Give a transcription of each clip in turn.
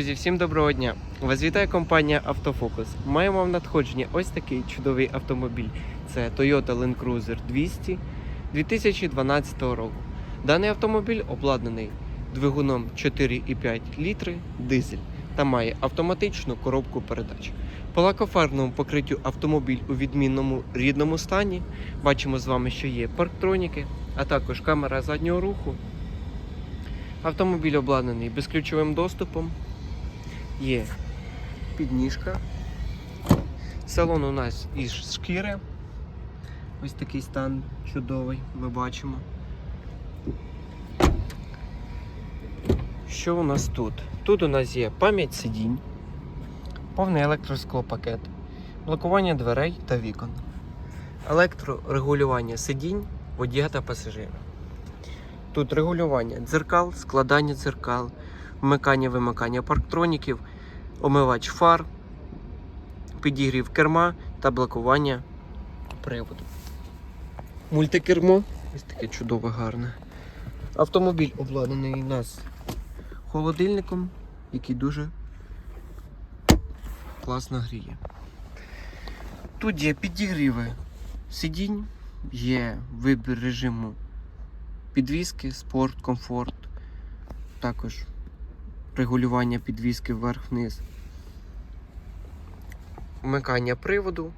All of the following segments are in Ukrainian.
Друзі, всім доброго дня! Вас вітає компанія Автофокус. Маємо в надходженні ось такий чудовий автомобіль. Це Toyota Land Cruiser 200 2012 року. Даний автомобіль обладнаний двигуном 4,5 літри дизель та має автоматичну коробку передач. По лакофарбному покриттю автомобіль у відмінному рідному стані. Бачимо з вами, що є парктроніки, а також камера заднього руху. Автомобіль обладнаний безключовим доступом. Є підніжка. Салон у нас із шкіри. Ось такий стан чудовий, ми бачимо. Що у нас тут? Тут у нас є пам'ять сидінь, повний електросклопакет, блокування дверей та вікон, електрорегулювання сидінь, водія та пасажира. Тут регулювання дзеркал, складання дзеркал, вмикання вимикання парктроніків, омивач фар, підігрів керма та блокування приводу. Мультикермо. Ось таке чудове гарне. Автомобіль обладнаний у нас холодильником, який дуже класно гріє. Тут є підігріви сидінь, є вибір режиму підвіски, спорт, комфорт, також регулювання підвіски вверх-вниз, вмикання приводу,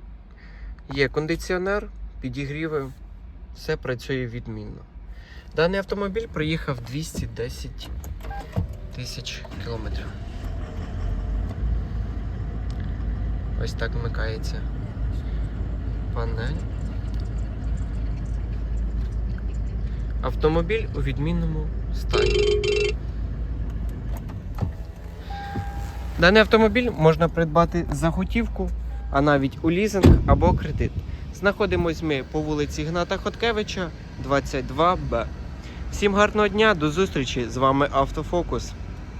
є кондиціонер, підігріви, все працює відмінно. Даний автомобіль проїхав 210 тисяч кілометрів. Ось так вмикається панель. Автомобіль у відмінному стані. Даний автомобіль можна придбати за готівку, а навіть у лізинг або кредит. Знаходимось ми по вулиці Гната Хоткевича, 22Б. Всім гарного дня, до зустрічі! З вами Автофокус.